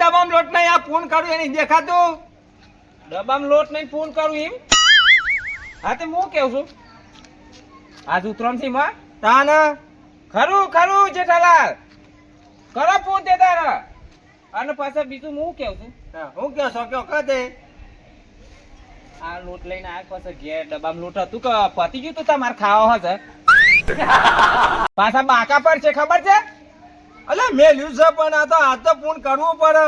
ખમામ ખોટ ને દબામ લોટ નહીં આ ફોન કરું એની દેખાતું. દબામ લોટ નહીં ફોન કરું એમ. હા તે હું કેવું છું? આજ ઉતરણથી માં? તાન. ખરું ખરું જેઠાલાલ. કરો ફોન તે તારા. અને પાછા બીજું હું કેવું છું? હું કેવું છો? કયો કદે આ લોટ લઈને આ પાછા ઘેર. ડબ્બામાં લોટ હતું કે પતી ગયું તું તમારે ખાવા હશે. પાછા બાકા પર છે ખબર છે? અલે મેલ્યું છે પણ આ તો આ તો પૂન કરવું પડે.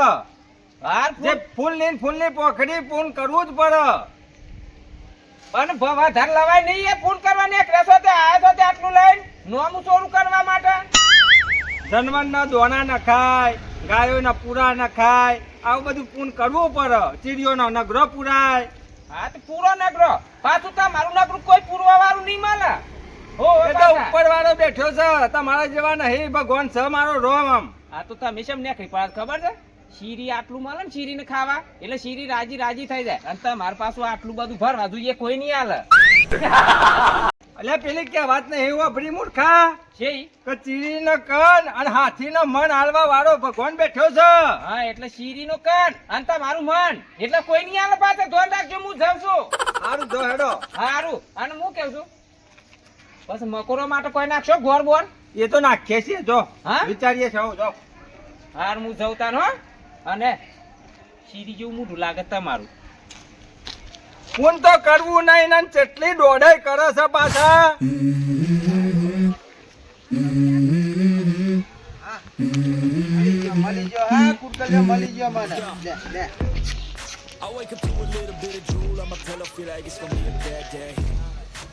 હાર જે ફૂલની ફૂલની પોખડી પૂન કરવું જ પડે. પણ ભવા ધર લવાય નહીં એ ફૂન કરવાની એક રેસો તે આયા તો તે આટલું લઈને? નોમું ચોરું કરવા માટે? જનવર ના દોણા ના ખાય ગાયો ના પૂરા ના ખાય આવું બધું પૂન કરવું પડે. ચીડીઓ નો નગરો પૂરાય. હા તો પૂરો નગરો. પાછું તમારું નગરું કોઈ પૂરવા વાળું નહીં મળે. એ તો ઉપર વાળો બેઠો છે તમારા જેવા નહીં ભગવાન છે મારો રોમ આમ. આ તો તમે શેમ ને ખબર ખબર છે? શીરી આટલું મળે ને શીરી ને ખાવા? એટલે શીરી રાજી રાજી થઈ જાય. અને તમાર પાછું આટલું બધું ભરવા જોઈએ કોઈ નહીં હાલે. એટલે પેલી કે વાત ને એવું અભરી મૂર્ખા. છે? કે ચીરી નો કન અને હાથી નો મન હાલવા વાળો ભગવાન બેઠો છે. હા એટલે શીરી નો કન અને તમારું મન. એટલે કોઈ નહીં હાલે પાછળ. ધોન રાખજો હું જાઉં છું. સારું જો હેડો. સારું અને હું કેવું છું? બસ મકોરો માટે કોઈ નાખશો? ગોર બોર એ તો નાખીએ છીએ જો. હા? વિચારીએ છો જો. હાર હું જવતા હો. અને શીરી જેવું મોઢું લાગે તમારું. ફોન તો કરવું નહીં ને ચેટલી દોડાઈ કરે છે પાછા. મળી ગયો હા કુટકલ્યો મળી ગયો મને લે લે I wake up to a little bit of drool I'ma my pillow, feel like it's gonna be a bad day.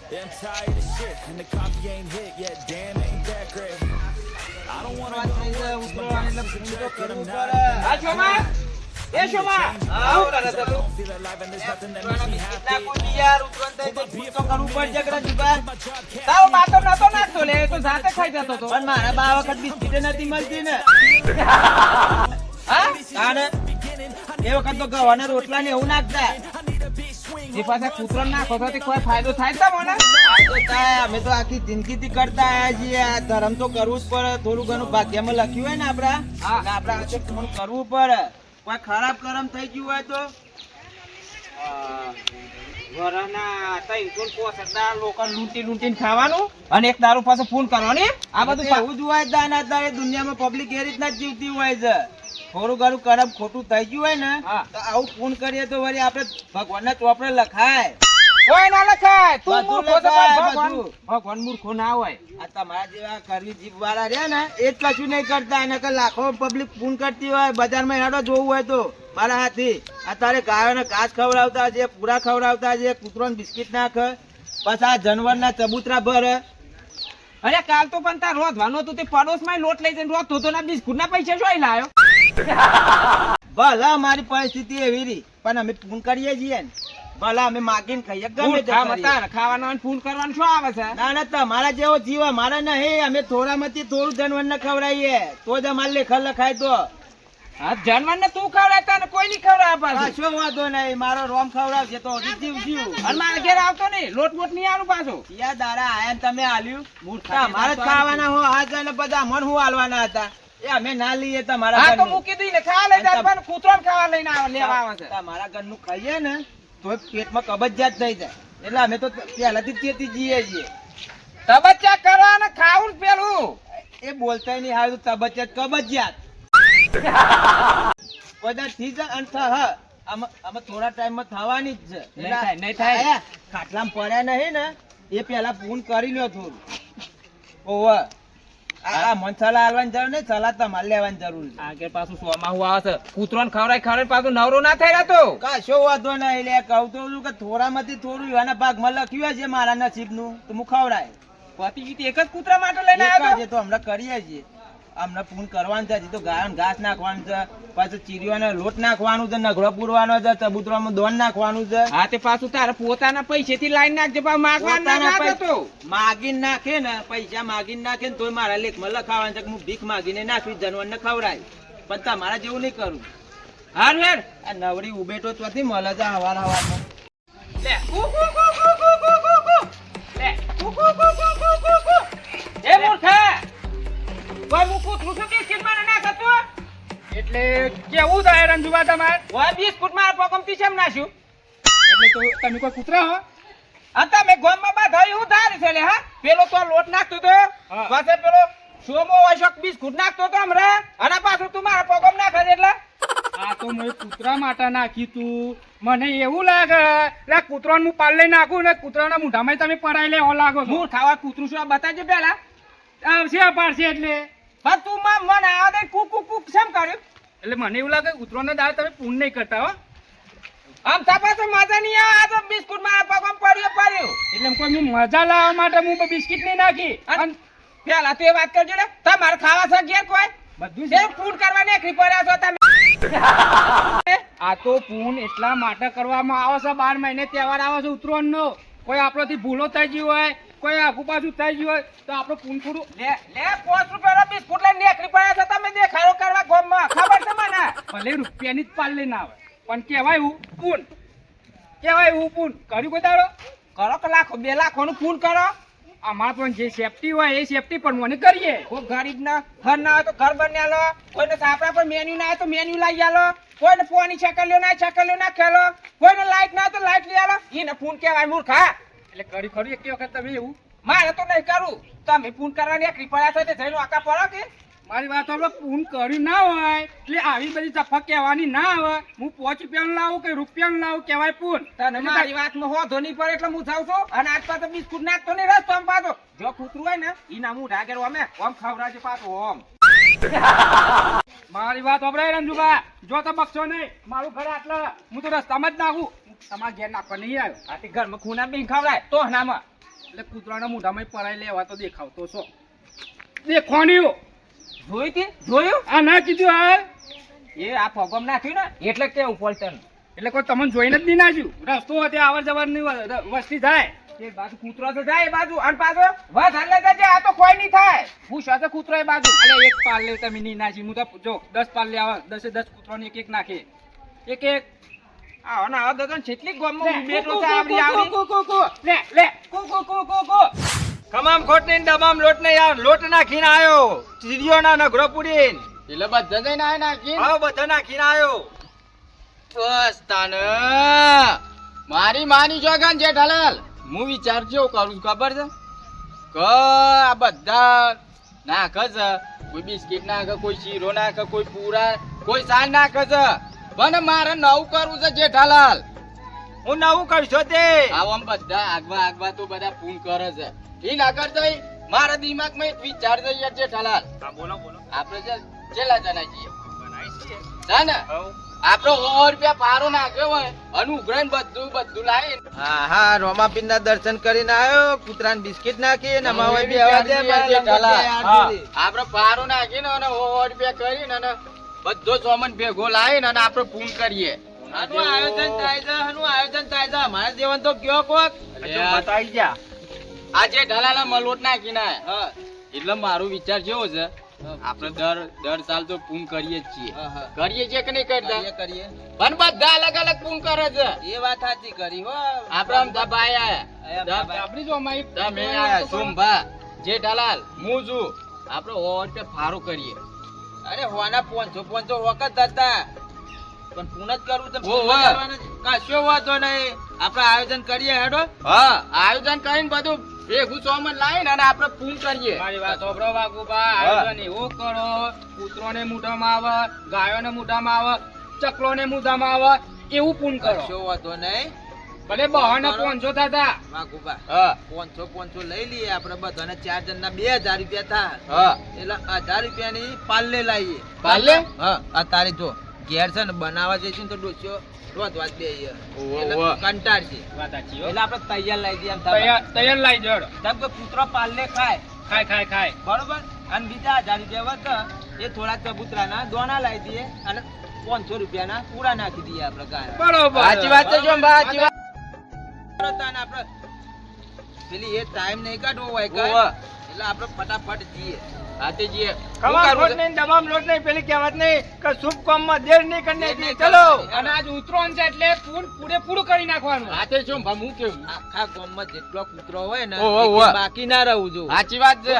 I'm tired of shit, and the coffee ain't hit yet. Damn, ain't that great. I don't wanna go to work, my boss is a jerk, and I'm not આ શોમા એ શોમા આવું છે તું that કેટલા કોઈ યાર ઉતરણ તો પૂછ કરવું પડશે કે નથી બા? તારો નતો નાખતો લે તો જાતે ખાઈ જતો તો પણ મારા બા વખત બિસ્કીટ નથી મળતી ને હા તાને એ વખત તો ગવાના રોટલા ને એવું નાખતા જે પાસે કૂતરો ના તે કોઈ ફાયદો થાય તો મને? ફાયદો થાય. અમે તો આખી જિંદગીથી કરતા આવ્યા છીએ. આ ધર્મ તો કરવું જ પડે. થોડું ઘણું ભાગ્યમાં લખ્યું હોય ને આપડા આપડા હાથે ફોન કરવું પડે. કોઈ ખરાબ કરમ થઈ ગયું હોય તો? વરના ત્રણસો ને લોકો લૂંટી લૂંટીને ખાવાનું અને એક દારૂ પાસે ફોન કરવાની આ બધું એવું જ હોય દાના દુનિયામાં પબ્લિક એ રીતના જ જીવતી હોય છે. થોડું ઘણું કરમ ખોટું થઈ ગયું હોય ને તો આવું ફોન કરીએ તો વળી આપણે ભગવાનના ચોપડે લખાય. કોઈ ના લખાય. તું મૂર્ખો તો ભગવાન ભગવાન મૂર્ખો ના હોય. આ તમારા જેવા કરવી જીભ વાળા રહ્યા ને એ જ કશું નહીં કરતા. એને કે લાખો પબ્લિક ફોન કરતી હોય બજારમાં હેડો જોવું હોય તો મારા હાથી. આ તારે ગાયોને ઘાસ ખવડાવતા છે પૂરા ખવડાવતા છે કૂતરોને બિસ્કિટ નાખ પછી આ જાનવરના ચબૂતરા ભરે અરે કાલ તો પણ તાર રોધવાનો હતો તે પડોશમાં લોટ લઈ જઈને રોધતો તો ના બિસ્કુટ ના પૈસા જોઈ લાયો? ભલા અમારી પરિસ્થિતિ એવી રહી પણ અમે ફોન કરીએ છીએ ને. ભલા અમે માગીને ખાઈએ ગમે તે કરીએ. મતાર ખાવાનો અને ફોન કરવાનું શું આવે છે? ના ના તમારા જેવો જીવ અમારા નહીં અમે થોડામાંથી થોડું જાનવરને ખવડાવીએ તો જ અમારે લેખા લખાય તો. હા જાનવર ને તું ખવડાવતા ને કોઈ નહીં ખવડાવે પાછું? વાંધો નહીં મારો રોમ ખવડાવશે તો હજી જીવ જીવ. અને મારા ઘેર આવતો નહીં લોટ બોટ નહીં આલું પાછું. યા દાડા આયા તમે આલ્યું? મૂર્ખા તમારે ખાવાના હો આ જણ બધા મન હું આલવાના હતા. એ અમે ના લઈએ તમારા હા તો મૂકી દઈ ખા લઈ જાય પણ કૂતરો ખાવા લઈને આવે લેવા આવે છે. તમારા ઘરનું ખાઈએ ને તો પેટમાં કબજિયાત થઈ જાય. એટલે અમે તો પહેલાથી જ ચેતી જઈએ છીએ. તબચ્ચા કરવા ને ખાવું પેલું. એ બોલતા નહીં હારું તબજિયાત કબજિયાત. બધા થઈ જાય અને હા. આમાં થોડા ટાઈમમાં થવાની જ છે. નહીં થાય, નહીં થાય. ખાટલામાં પડ્યા નહીં ને એ પેલા ફોન કરી લ્યો થોડું. ઓવે. આ મન સલાહ આલવાની જરૂર નહીં સલાહ તમારે લેવાની જરૂર છે. આગળ પાછું સોમાં આવે છે. કૂતરો ને ખવડાય ખવડાય પાછું નવરો ના થઈ રહ્યો કશો વાંધો નહીં એટલે કહું તો છું કે થોડામાંથી થોડું એના ભાગમાં લખ્યું હશે મારા નસીબનું તો હું ખવડાય. પતિ એક જ કૂતરા માટે લઈને આવ્યો તો હમણાં કરીએ છીએ. અમને પૂન કરવાનું છે તો ગાયન ઘાસ નાખવાનું છે પાછું ચીરીઓને લોટ નાખવાનું છે નગરો પૂરવાનો છે ચબૂતરામાં દોન નાખવાનું છે. હા તે પાછું તારે પોતાના પૈસેથી લાઈન નાખજે પણ માગવા ના માગીને નાખે ને પૈસા માગીને નાખે ને તોય મારા લેખમાં લખાવાનું છે કે હું ભીખ માગીને નાખવી જનવરને ખવડાય પણ તમારા જેવું નહીં કરું. હાર હેર આ નવરી ઉબેટો ચોથી મળે છે હવાર હવારમાં. લે એટલે કેવું થાય રંજુબા તમારે? ઓય બિસ્કુટ મારા પોકમથી કેમ નાખ્યું એટલે તો તમે કોઈ કૂતરા હો? આ તમે ગોમમાં થઈ હું ધારી છે હા? પેલો તો લોટ નાખતો તો પાસે પેલો સોમો વૈશક બિસ્કુટ નાખતો તો હમણાં અને પાછું તું મારા પગમ નાખે છે એટલે? આ તો મેં કૂતરા માટે નાખી તું. મને એવું લાગે લે કૂતરાનું પાલ લઈ નાખું ને કૂતરાના મૂઢામાં તમે પડાઈ લે લાગો હું ખાવા કૂતરું શું આ બતાજો પેલા આવશે પાડશે એટલે. પણ તું મન આવા કુક કુક કુક કેમ કર્યું? એટલે મને એવું લાગે ઉતરોનો દાળ તમે પૂન નહીં કરતા હો. આમ થા તો મજા નહીં આવે. આ તો બિસ્કુટ મારા પગમ પડ્યો પડ્યો. એટલે એમ કોઈ મજા લાવવા માટે હું બિસ્કિટ નહીં નાખી. અને પેલા તે વાત કરજો ને. તમારે ખાવા છે ઘેર કોઈ? બધું છે. ફૂડ કરવા નીકળી પડ્યા છો તમે. આ તો પૂન એટલા માટે કરવામાં આવે છે. બાર મહિને તહેવાર આવે છે ઉત્તરાયણનો કોઈ આપણોથી ભૂલો થઈ ગઈ હોય કોઈ આગુ પાછું થઈ ગયું હોય તો આપણું પૂન થોડું લે લે પાંચ રૂપિયાનો બિસ્કુટ લઈને નીકળી પડ્યા છો તમે દેખાડો કરવા ગોમમાં. ખબર છે મને? ભલે રૂપિયાની જ પાલ લઈને આવે પણ કહેવાય હું પૂન. કહેવાય હું પૂન. કર્યું કોઈ દાડો? કરો કે લાખો બે લાખો નું ફૂલ કરો? અમારે પણ જે સેફટી હોય એ સેફટી પણ મને કરીએ. કોઈ ગરીબ ના ઘર ના હોય તો ઘર બની લો કોઈને સાપડા પર મેન્યુ ના હોય તો મેન્યુ લાવી આલો. કોઈને ફોની છકલ્યો ના છકલ્યો ના ખેલો. કોઈને લાઈટ ના હોય તો લાઈટ લઈ આલો. એને ફોન કહેવાય મૂર્ખા. એટલે કરી ખરું એક વખત તમે એવું. મારે તો નહીં કરું. તમે ફોન કરવાની એક પડ્યા છો તે જઈને આકા પડો કે. મારી વાત હવે ફોન કરી ના હોય એટલે આવી બધી તફા કહેવાની ના આવે. હું પાંચ રૂપિયાનું લાવું કે રૂપિયાનું લાવું કહેવાય પૂન તને મારી વાતમાં હોધો નહીં પડે એટલે હું જાઉં છું. અને આજ પાછો બિસ્કુટ નાખતો નહીં રસ આમ પાછો. જો કૂતરું હોય ને એ નામ હું ડાગેર અમે ઓમ ખવડાવજે પાછું ઓમ. મારી વાત અભરાય રંજુબા જો તો બક્ષો નહીં. મારું ઘર આટલા હું તો રસ્તામાં જ નાખું. તમારા ઘેર નાખવા નહીં આવ્યો. આથી ઘરમાં ખૂના બી ખવડાય તો હનામાં. એટલે કૂતરાના મોઢામાં પરાઈ લેવા તો દેખાવતો છો. દેખવાનું જોઈ તે? જોયું? આ ના કીધું આ. એ આ ફોગમ નાખ્યું ને એટલે કેવું પડશે એટલે કોઈ તમને જોઈને જ નહીં નાખ્યું. રસ્તો હતો આવર જવરની વસ્તી થાય એ બાજુ કૂતરો તો જાય એ બાજુ અને પાછો વાત હાલે જજે આ તો કોઈ નહીં થાય. પૂછો તો કૂતરો એ બાજુ? એટલે એક પાલ લે તમે નહીં નાખી. હું તો જો દસ પાલ લે આવે દસે દસ કૂતરાને એક એક નાખે. એક એક આવો ને આવો દગન છેટલી લે, ગોમમાં બેઠો કુ, છે આવડી આવડી. કુ, કુ, કુ. લે લે કુ કુ કુ કુ કુ ખમામ ખોટ ને ડબામ લોટ ને યાર લોટ નાખીને આવ્યો ચીરીઓ ના નગરો પૂરીને. એટલે બધા જઈને આ નાખી આવો બધો નાખીને આવ્યો બસ તાને. મારી માની જોગન જેઠાલાલ હું વિચાર કેવું કરું છું ખબર છે? કે આ બધા નાખે છે. કોઈ બિસ્કિટ નાખે કોઈ શીરો નાખે કોઈ પૂરા કોઈ સાલ નાખે છે. પણ મારે નવું કરવું છે જેઠાલાલ. હું નવું કરશો તે. આવો બધા આગવા આગવા તો બધા ફોન કરે છે. એ ના કરતા મારા દિમાગમાં એક વિચાર છે યાર જેઠાલાલ. હા બોલો બોલો. આપણે છે જેલા જણા જઈએ છે ને? આપણો સો રૂપિયા પારો નાખ્યો હોય અને ઉઘરાઈને બધું બધું લાવી હા હા રોમાપીર ના દર્શન કરીને આવ્યો કૂતરાને બિસ્કિટ નાખી ને અમારે બી આવા દે આપડે પારો નાખીને અને સો રૂપિયા કરીને અને બધો સોમન ભેગો લાવીને અને આપણે પૂન કરીએ. આનું આયોજન થાય છે આનું આયોજન થાય છે. અમારે જીવન તો કયો કોક? બતાવી જા. આજે ઢલાલા મલોટ નાખી ના એટલે મારો વિચાર કેવો છે. આપણે દર દર સાલ તો પૂન કરીએ જ છીએ. કરીએ છીએ કે નહીં કરતા કરીએ કરીએ. પણ બધા અલગ અલગ પૂન કરે છે. એ વાત સાચી કરી હો. આપણે આમ દબાઈ આયા. આપણી જો અમારી તમે આયા સોમભા જેઠાલાલ હું છું. આપણે ઓવર રૂપિયા ફારો કરીએ. અરે હોના પોંચો પોંચો વખત હતા. પણ પૂન જ કરવું તો. કશો વાંધો નહીં. આપણે આયોજન કરીએ હેડો. હા. આયોજન કરીને બધું ભેગું સોમન લાવીને અને આપણે પૂન કરીએ. મારી વાત સોબરો વાગુબા આયોજન એવું કરો. કૂતરોને મોઢામાં આવે ગાયોને મોઢામાં આવે ચકલોને મોઢામાં આવે એવું પૂન કરો. કશો વાંધો નહીં. ભલે બહાને પોંચો થતા. વાઘુબા હા. પોંચો પોંચો લઈ લઈએ આપણે બધાને. ચાર જણના બે હજાર રૂપિયા થા. હા. એટલે હજાર રૂપિયાની પાલે લાવીએ. પાલે હા. આ તારી જો ઘેર છે ને બનાવવા જઈશું તો ડોસ્યો રોધવા જ બે ઓહો, એટલે ઓહો. કંટાળશે વાત સાચી હો. એટલે આપણે તૈયાર લઈ દઈએ તૈયાર તૈયાર જડ તમ કે કૂતરો પાલ્લે ખાય. ખાય ખાય ખાય. બરોબર? અને બીજા હજાર રૂપિયા વધે એ થોડા ચબૂતરાના દોણા લાવી દઈએ અને પાંચસો રૂપિયાના પૂરા નાખી દઈએ આપણે બરોબર. સાચી વાત છે જોંબા સાચી વાત. તાને આપણે પેલી એ ટાઈમ નહીં કાઢવો હોય ઓવે. એટલે આપણે ફટાફટ જઈએ. હાથે જઈએ. ખમા લોટ નહીં દબામ લોટ નહીં પેલી કહેવત નહીં કે શુભ કામમાં દેર નહીં કરને દેર ચલો. અને આજ ઉતરોન છે એટલે પૂર પૂરેપૂરું કરી નાખવાનું. હાથે જોંબા હું કેવું? આખા ગામમાં જેટલો કૂતરો હોય ને. બાકી ના રહું જો સાચી વાત છે.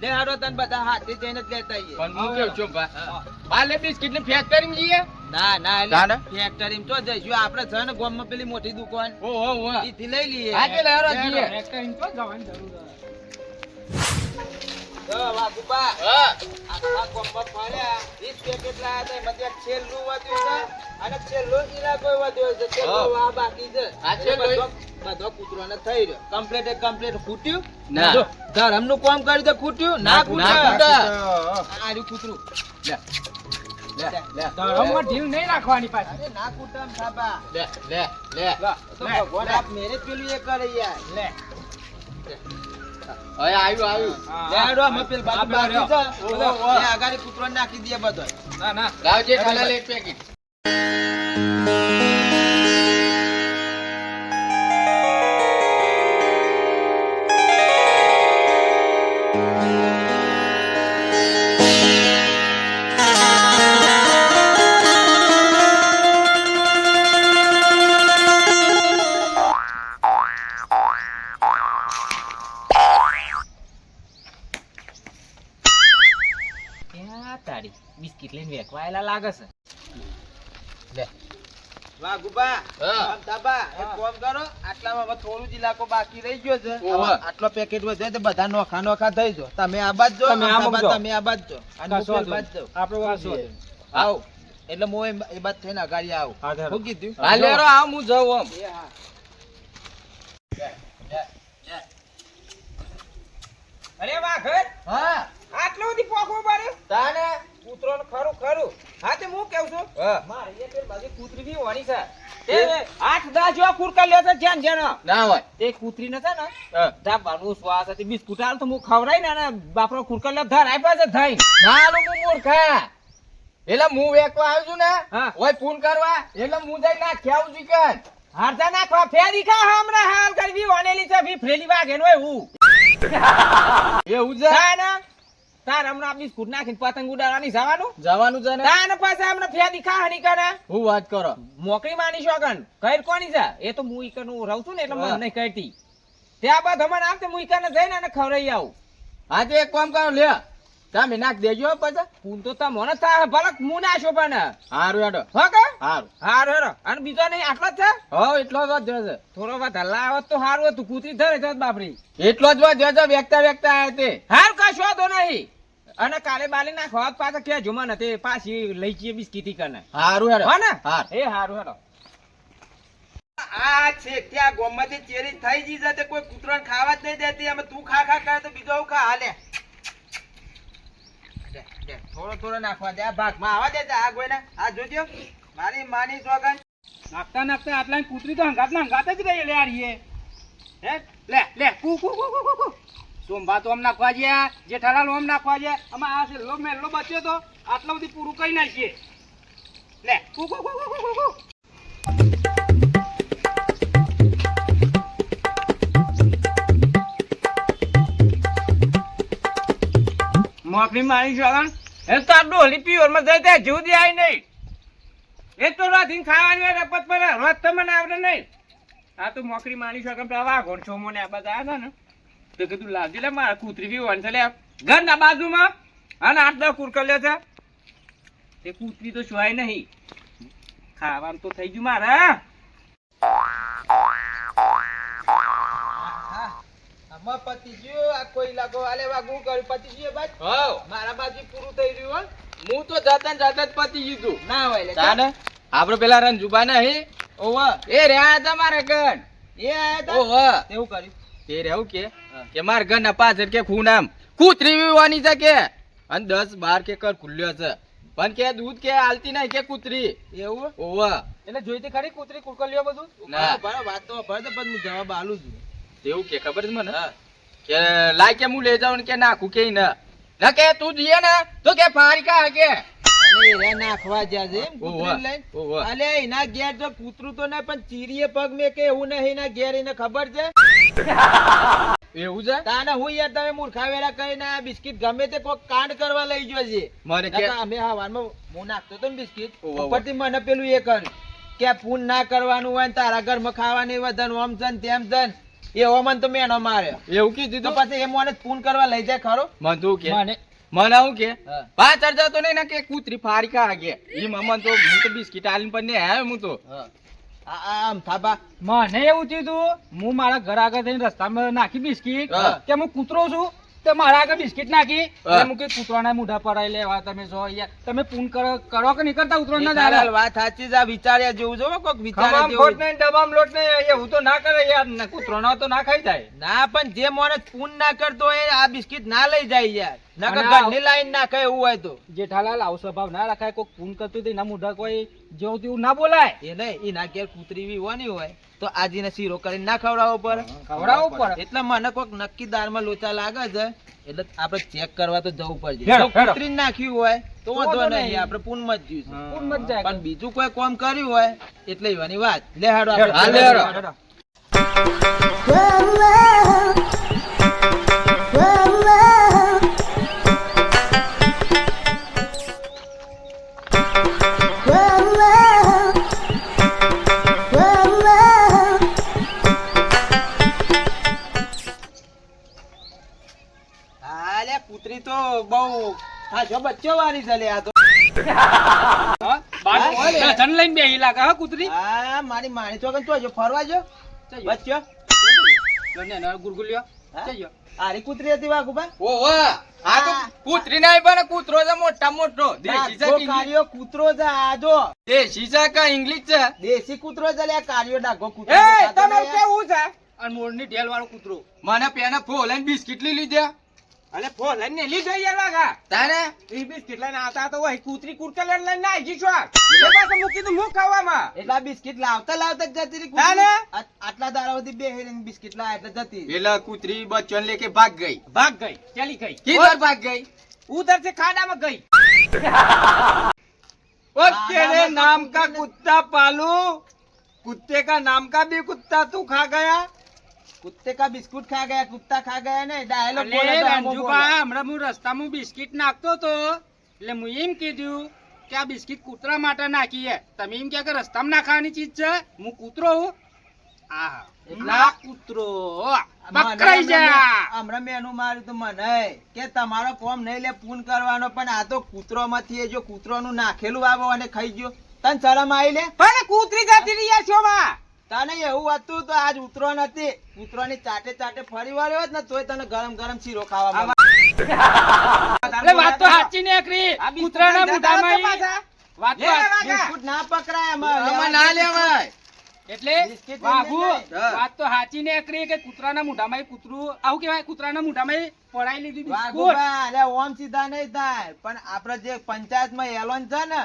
શું હારો તને બધા હાથે જઈને જ લેતા આવીએ. પણ હું કેવું જોંબા હા. બાલે બિસ્કિટ ને ફેક્ટરી જઈએ ના ના? એટલે ફેક્ટરી તો જઈશું. આપણે છે ને ગામમાં પેલી મોટી દુકાન. ઓ ઓ ઓ લઈ લઈએ. આજે લહેરો જઈએ. ફેક્ટરી તો જવાની જરૂર છે. ફૂટ્યું? ના. કામ કર્યું તો ફૂટ્યું? ના રહ્યું કૂતરું. લે લે લે ઢીલ નહીં રાખવાની પાછી. ના આમ થાપા. લે લે લે. ભગવાન આપ મેરેજ પેલું એ કરે યાર. લે. હવે આવ્યું આવ્યું. લે હાડો, આમાં પેલી બાજુ આ બાકી છે. ઓહો, ઓહો. લે આગળ કૂતરો નાખી દે બધો ના ના. લાવજે ખાલા એક પેકેટ. તારી બિસ્કિટ લઈને વેકવાયેલા લાગે છે. લે. વાહ ગુબા. હા. આમ થાપા, એક કામ કરો આટલામાં હવે થોડું જ ઇલાકો બાકી રહી ગયો છે. આટલો પેકેટ વધે તો બધા નોખા નોખા થઈ જો તમે આ બાજ જો તમે આ થાપા, તમે આ બાજ જો આપણો વાસો આવ. એટલે હું એ- એ થઈને અગાડી આવું. હું કીધું? હા લેરો આવ હું જાઉં આમ. અરે વાહ હા. આટલો બધી પોખો પડે તાને કૂતરો ખરું ખરું. હા તે હું કેવું છું? મારી એક બાજુ કૂતરી બી હોવાની છે. તે આઠ દસ જેવા કુરકા લે છે જ્યાં જ્યાં ના હોય. તે કૂતરી ને છે ને? હા. ધાબાનું શ્વાસ હતી બિસ્કુટ હાલ તો હું ખવડાય ને બાપરો કુરકા લે ધર આપ્યા છે થઈ લો હું મૂર્ખા. એટલે હું વેકવા આવ્યો છું ને હા. ઓય ફોન કરવા એટલે હું જઈ નાખ્યા આવું છું કે. હારતા નાખવા ફેરી ખા હમણાં? હાલ કરવી વણેલી છે ભી ફ્રેલી વાગે નો એવું. એવું છે? ને તાર હમણાં સ્કૂટ નાખીને પતંગ ઉડાડવાની જવાનું? જવાનું છે ને? પાસે હમણાં ફેરી ખા હની કરે. હું વાત કરો? મોકરી માની શોગન કઈ કોની છે? એ તો હું ઈકન હું રહું છું ને એટલે મને હા. નહીં કહેતી. ત્યાં બાદ હમણાં આમ તો હું ઈકન જઈને અને ખવડાવી આવું. આજે એક કામ કરો લે. તમે નાખ દેજો પછી. પૂન તો તમે મને થાય ભલક હું ના છો પણ. હારું હેડો. હો કે? હારું. હારું હેરો અને બીજો નહીં આટલો જ છે? હો એટલો જ વધ્યો છે. થોડો વધારે આવત તો સારું હતું. કૂતરી ધરે જાત બાપરી. એટલો જ વાત છે વેકતા વેકતા આયા તે. હાર કશો તો નહીં. અને કાલે બાલે નાખવા પાછા કે મને તે પાછી લઈ જઈએ બિસ્કીટી કને. હારું હેડો. હા ને? હાર. એ હારું હેડો. આ છે ત્યાં ગોમમાંથી ચેરી થઈ જી જતે કોઈ કૂતરાને ખાવા જ નહીં દેતી. અમે તું ખા ખા કરે તો બીજો આવું ખા. હાલે. લે, લે, થોડો થોડો નાખવા દે. આ ભાગમાં આવા દેજે આ ગોઈને આ જોજો. મારી માની સોગન નાખતા નાખતા આટલા કૂતરી તો હંગાત ના હંગાત જ રહી લે યાર હે? લે લે કુ કુ કુ કુ કુ કુ. સોમભા તો આમ નાખવા જ્યા, જેઠાલાલ આમ નાખવા જ્યા. આમાં આ છે લો મેલો બચ્યો તો, આટલા બધી પૂરું કરી નાખીએ લે કુ કુ કુ કુ કુ મારી જવાનું એ તો આ ડોલી પીવરમાં જઈ ત્યાં જુદી આવી નહીં. એ તો રાધીને ખાવાની રપત પર રોજ મને આવડે નહીં. આ તો મોકરી શકો પેલા વાઘોણ છો મને આ બધા આવ્યા ને. તો કીધું લાવજે લે મારા કૂતરી બી છે લે. ઘરના બાજુમાં અને આઠ દસ કુરકલ્યો છે. તે કૂતરી તો શોય નહીં. ખાવાનું તો થઈ ગયું મારે. આમાં પતી ગયું આ કોઈ લાગો આલે વાગું કર્યું પતી ગયું બાદ હો મારા બાજુ પૂરું થઈ રહ્યું હું. તો જતા જતા જ પતી ગયું ના હોય તાને? આપડે પેલા રંજુબા નહીં ઓવા. એ રહ્યા હતા મારા ગન એ આયા તા ઓહો એવું કર્યું? તે રહેવું કે? કે માર ઘર ના પાછળ કે ખૂન આમ કૂતરી વાની છે કે? અને દસ બાર કે કર ખુલ્યો છે. પણ કે દૂધ કે આલતી નહીં કે કૂતરી? એવું? ઓવા. એટલે જોઈતી ખરી કૂતરી કુકલ્યો બધું? ના. બરાબર વાત તો ભર તો પણ હું જવાબ આલું છું. એવું કે ખબર છે મને? કે લાય કે હું લઈ જાઉં કે નાખું કે ના? ના કે તું જઈએ ને તો કે ફારિકા કે એરા નાખવા જ્યાં છે એમ ઓહો, કૂતરીને લઈને? ઓહો. અલે એના ઘેર તો કૂતરું તો નહીં પણ ચીરીએ પગ મેં કે એવું નહીં એના ઘેર એને ખબર છે? એવું છે? તાને હું યાર તમે મૂર્ખા વેળા કરીને આ બિસ્કિટ ગમે તે કોક કાંડ કરવા લઈ ગયો છે. મને કે અમે હવારમાં હું નાખતો તો ને બિસ્કિટ. ઉપરથી મને પેલું એ કર કે આ ના કરવાનું હોય ને તારા ઘરમાં ખાવાની વધન ઓમ છે તેમ છે એ એવો મને તો મેનો મારે એવું કીધું તો પછી એ મને ફોન કરવા લઈ જાય ખરો? મને તું કે મને મને આવું કે. પાંચ ચર્ચા તો નહીં ના કે કૂતરી ફારિકા કે ઈ મમન તો હું તો બિસ્કિટ આલીને પણ ને હે હું. તો આમ થાબા. મને એવું થયું તું હું મારા ઘર આગળ થઈને રસ્તામાં નાખી બિસ્કિટ કે હું કૂતરો છું? તે મારા આગળ બિસ્કિટ નાખી હા. એટલે હું કૂતરાના મોઢા પડાઈ લેવા તમે જો યાર તમે પૂન કરો કરો કે નહીં કરતા ઉતરો ના જેઠાલાલ વાત સાચી જા વિચાર્યા જેવું જો કોક વિચાર્યા જેવું ખોટ નહીં દબામ લોટ લોટ એ એવું તો ના કરે યાર ને કૂતરો તો ના ખાઈ જાય. ના પણ જે માણસ પૂન ના કરતો હોય આ બિસ્કિટ ના લઈ જાય યાર. નકર ઘરની લાઈન નાખે એવું હોય તો. જેઠાલાલ આવો સ્વભાવ ના રાખાય કોઈ પૂન કરતું તે ના એના મોઢા કોઈ જેવું તેવું ના બોલાય. એ નહીં એના ઘેર કૂતરી બી હોવાની હોય તો આજીને શીરો કરીને ના ખવડાવવો પર ખવડાવવું પર એટલે મને કોક નક્કી દારમાં લોચા લાગે છે એટલે આપણે ચેક કરવા તો જવું પડશે. જો હેડો. નાખ્યું હોય તો વાંધો નહીં. આપણે પૂનમાં જ જ્યું છે પૂન મત જાય. પણ બીજું કોઈ કામ કર્યું હોય એટલે એવાની વાત. લે હાડો હાલ. હેડો. ખાસો બચ્ચો વાળી છે આ તો. હા? બાર હા, હોય ને, ધન લઈને બેહી લાગે હા કૂતરી? હા મારી માણી ચોકન તો જો ફરવા જો. બચ્ચો ને ને ગુરગુલિયો હા? જઈયો આરી કૂતરી હતી વાઘુબા ઓહો આ તો કૂતરી નહીં પણ કૂતરો છે મોટા મોટો. દેશી છે ડાઘો કે ઇંગ્લિશ? કાળિયો કૂતરો છે આજો દેશી છે કા ઇંગ્લિશ છે? દેશી કૂતરો છે લે કાળિયો ડાઘો કૂતરો એ કેવું છે? અને મોરની ઢેલ વાળો કૂતરો. મને પેના ફોલાઈને બિસ્કિટ લઈ લીધા. અલે ફોન લઈને લીધો યાર વાગા તારે? ત્રીસ કેટલા ના આવતા તો હોય કૂતરી કુર્તા લઈને લઈને આવી છો એ પાસે મૂકી દઉં હું ખાવામાં? એટલા બિસ્કિટ લાવતા લાવતા જતી તારે? આટલા દાડાઓથી બે હેરીને બિસ્કિટ લાવ એટલે જતી પેલા કૂતરી બચ્ચન લેકે ભાગ ગઈ? ભાગ ગઈ ચાલી ગઈ. કિધર ભાગ ગઈ? ઉધર સે ખાડામાં ગઈ. ઓર તેરે નામ કા કુત્તા પાલુ? कुत्ते કા नाम का भी कुत्ता तू खा गया કુત્તે કા બિસ્કુટ ખા ગયા કુત્તા ખા ગયા ને? ડાયલોગ બોલે રંજુભા હમણાં હું રસ્તામાં બિસ્કિટ નાખતો તો એટલે હું એમ કીધું કે આ બિસ્કિટ કૂતરા માટે નાખી છે તમે એમ કે રસ્તામાં નાખવાની ચીજ છે? હું કૂતરો હું? આ એટલા કૂતરો. બકરાઈ જા. હમણાં- મેનું માર્યું તો મને કે તમારો કોમ નહીં લે પૂન કરવાનો પણ આ તો કૂતરો માંથી એ જો કૂતરોનું નાખેલું આવો અને ખાઈ ગયો. તને શરમ આવી લે? પણ કૂતરી જતી રહી છો શોમાં. તને એવું હતું તો આજ ઉતરો નથી. કૂતરોની ચાટે ચાટે ફરી વાળ્યો ને તોય તને ગરમ ગરમ શીરો ખાવા એટલે વાત તો સાચી ને કરી જતા મોઢામાં વાત તો. બિસ્કુટ ના પકડાય. આમાં ના લેવાય. એટલે બાબુ વાત તો સાચી ને એકરી કે કૂતરાના મોઢામાં કૂતરું આવું કેવાય કૂતરાના મોઢામાં પડાઈ લીધી અલે ઓમ સીધા નહીં થાય. પણ આપડે જે પંચાયતમાં એલોન છે ને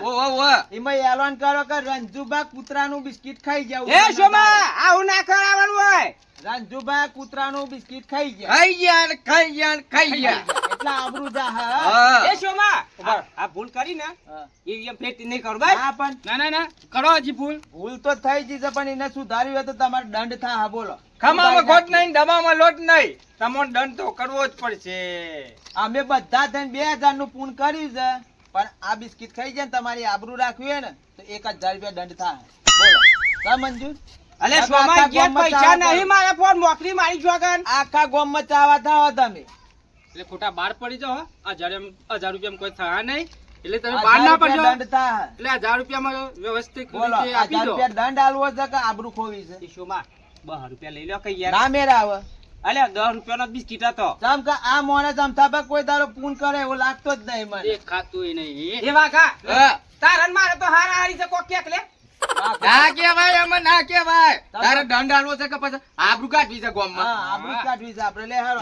એમાં એલોન કરો કે રંજુબા કૂતરાનું બિસ્કિટ ખાઈ જાવ. એ આવું ના કરાવવાનું હોય. રંજુબા કૂતરાનું બિસ્કિટ ખાઈ ગયા. ખાઈ ગયા ખાઈ ગયા ખાઈ ગયા. એટલે આબરૂ જા હા. એ શોમા આ- ભૂલ કરી ને? એ એમ ફેટી નહીં કરો ભાઈ હા પણ ના ના ના. કરો હજી ભૂલ. ભૂલ તો થઈ જશે પણ એને સુધાર્યું હોય તો તમારે દંડ થા હા બોલો. ખમામાં ખોટ નહીં દબામાં લોટ નહીં. તમારો દંડ તો કરવો જ પડશે. અમે બધા થઈને બે હજારનું પૂન કર્યું છે પણ આ બિસ્કિટ ખાઈ જાય તમારી આબરૂ રાખવી હોય ને તો એક હજાર રૂપિયા દંડ થાય બોલો. કા મંજૂર અલે સોમા ગયા પૈસા નહીં મારા ફોન મોકલી મારી જોગન. આખા ગામમાં ચાવા થાવા તમે. એટલે ખોટા બાર પડી જાવ હો. હજાર એમ હજાર રૂપિયા કોઈ થયા નહીં. એટલે તમે બાર ના પડજો. રૂપિયા એટલે હજાર રૂપિયામાં વ્યવસ્થિત બોલો આપી હજાર દો. રૂપિયા દંડ આલવો છે કે આબરૂ ખોવી છે? એ બહાર રૂપિયા લઈ લો કઈ યાર. ના મેરા આવે અલે દસ રૂપિયાનો બિસ્કિટ હતો. જેમ કે આ મોને જમતા પર કોઈ તારો પૂન કરે એવો લાગતો જ નહીં મને. એ ખાતું નહીં. એ વાઘા હા. તારન મારે તો હારા હારી છે કોક ક્યાંક લે. ના કેવાય એમાં ના કેવાય તારે દંડ આલવો છે કે પછી આબરૂ કાઢવી છે ગોમમાં આબરૂ કાઢવી છે આપણે લે હારો.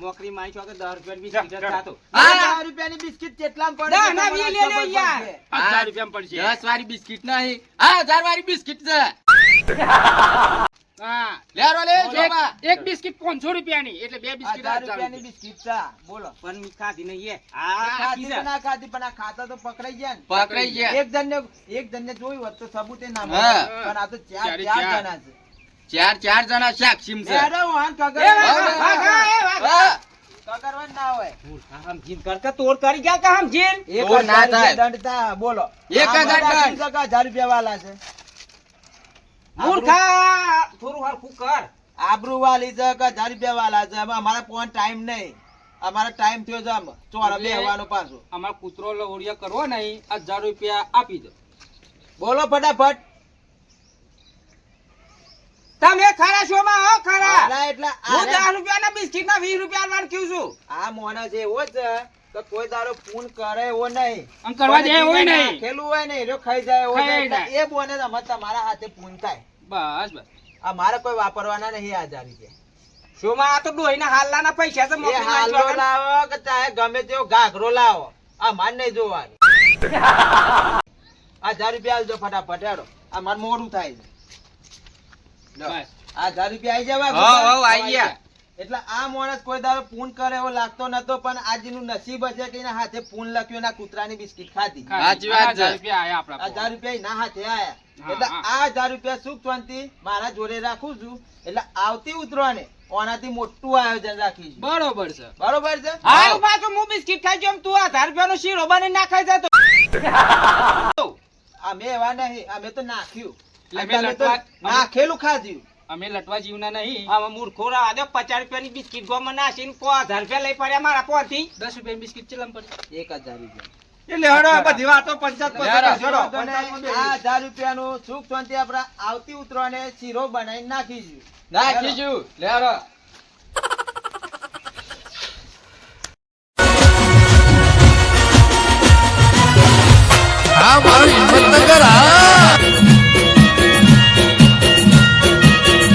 મોકરી માઈ છો કે 10 રૂપિયા ની બિસ્કિટ ખાતો ખાતું. આ હા. દસ રૂપિયાની બિસ્કિટ કેટલામાં પડે ના, ના, વી લે લે યાર. પડશે. હજાર રૂપિયામાં પડશે 10 વાળી બિસ્કિટ નહીં આ 1000 વાળી બિસ્કિટ છે. એક બિસ્કિટ 500 રૂપિયાની એટલે બે બિસ્કિટ હજાર હજાર બિસ્કિટ છે. બોલો. પણ ખાધી નહીં એ. આ આ ખાધી ખાધી તો છે. ના ખાધી પણ આ ખાતા તો પકડાઈ ગયા પકડાઈ ગયા. એક જણને એક જણને જોયું હોત તો સબૂતે ના પણ આ તો ચાર ચાર. જણા છે. ચાર ચાર જણા સાક્ષીમ છે. અરે વાહન એ કગર. વાઘા, વાઘા, એ વાઘા. હા. કગરવા જ ના હોય. મૂર્ખા સમજીને કર તોડ કરી ગયા કે? એક ના થાય. દંડ બોલો. એક હજાર રૂપિયા વાલા છે. મૂર્ખા! થોડું હરખું કર. આબરૂ વાલી છે કે હજાર રૂપિયા વાલા છે હવે પોન ટાઈમ નહીં. અમારે ટાઈમ થયો છે આમ. ચોરા બેહવાનો પાછો. અમારે કૂતરો લવડિયા કરવો નહીં. હજાર રૂપિયા આપી દો. બોલો ફટાફટ. તમે ખરા છો માં હો ખરા? એટલે હું રૂપિયા દસ રૂપિયાના બિસ્કિટના વીસ રૂપિયા કહું છું. આ મોના છે એવો છે. કે કોઈ દારો ફોન કરે એવો નહીં. આમ કરવા જાય હોય નહીં. ખેલું હોય નહીં જો ખાઈ જાય એવો નહીં. એ બોને તમે તમારા હાથે ફોન થાય. બસ બસ. આ મારે કોઈ વાપરવાના નહીં આ જારી કે. શોમાં આ તો ડોહીના હાલના પૈસા છે મોકલી હાલો લાવો કે ચાહે ગમે તેવો ઘાઘરો લાવો. આ માર નહીં જોવાનું. આ હજાર રૂપિયા આલજો ફટાફટ હેડો. આ માર મોડું થાય છે. બસ. આ હજાર રૂપિયા આવી જવા હો હો આઈ ગયા. એટલે આ માણસ કોઈ દાડો પૂન કરે એવો લાગતો નતો પણ આજનું નસીબ હશે કે એના હાથે પૂન લખ્યું ના કૂતરાની બિસ્કિટ ખાધી. સાચી વાત છે. હજાર રૂપિયા આયા આપણા હજાર રૂપિયા એના હાથે આયા. એટલે આ હજાર રૂપિયા સુખ શાંતિ મારા જોડે રાખું છું. એટલે આવતી ઉતરવાને ઓનાથી મોટું આયોજન રાખીશ બરોબર છે. બરોબર છે? હા. પાછું હું બિસ્કિટ ખાઈ ગયો તું આ હજાર રૂપિયાનો શીરો બની ના ખાઈ જતો અમે એવા નહીં અમે તો નાખ્યું. નાખેલું ખાધ્યું. અમે લટવા જીવના નહીં. હવે મૂર્ખો રહા દે પચાસ રૂપિયાની બિસ્કિટ ગોમ નાસીને કો હજાર રૂપિયા લઈ પડ્યા મારા પોથી દસ રૂપિયાની બિસ્કિટ ચલમ પડી? એક હજાર રૂપિયા. એટલે હડો બધી વાતો પંચાયત આ હજાર રૂપિયાનું સુખ શાંતિ આપણે આવતી ઉતરાણે શીરો બનાવી નાખીશું. નાખીશું. લેરો હા મારું હિંમતનગર હા.